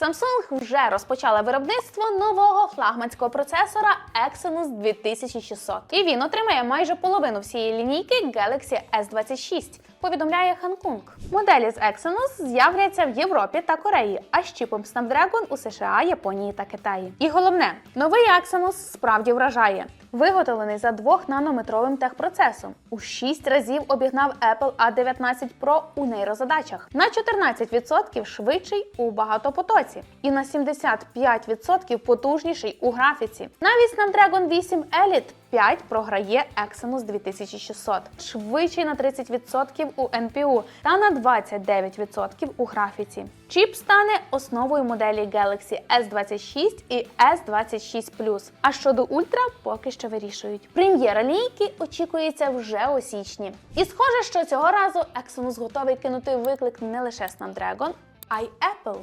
Samsung вже розпочала виробництво нового флагманського процесора Exynos 2600. І він отримає майже половину всієї лінійки Galaxy S26, повідомляє Hankook. Моделі з Exynos з'являться в Європі та Кореї, а з чіпом Snapdragon у США, Японії та Китаї. І головне, новий Exynos справді вражає. Виготовлений за 2-нанометровим техпроцесом. У 6 разів обігнав Apple A19 Pro у нейрозадачах. На 14% швидший у багатопотоці і на 75% потужніший у графіці. Навіть Snapdragon 8 Elite 5 програє Exynos 2600, швидший на 30% у NPU та на 29% у графіці. Чіп стане основою моделі Galaxy S26 і S26 Plus. А щодо Ultra поки що вирішують. Прем'єра лінійки очікується вже у січні. І схоже, що цього разу Exynos готовий кинути виклик не лише Snapdragon, а й Apple.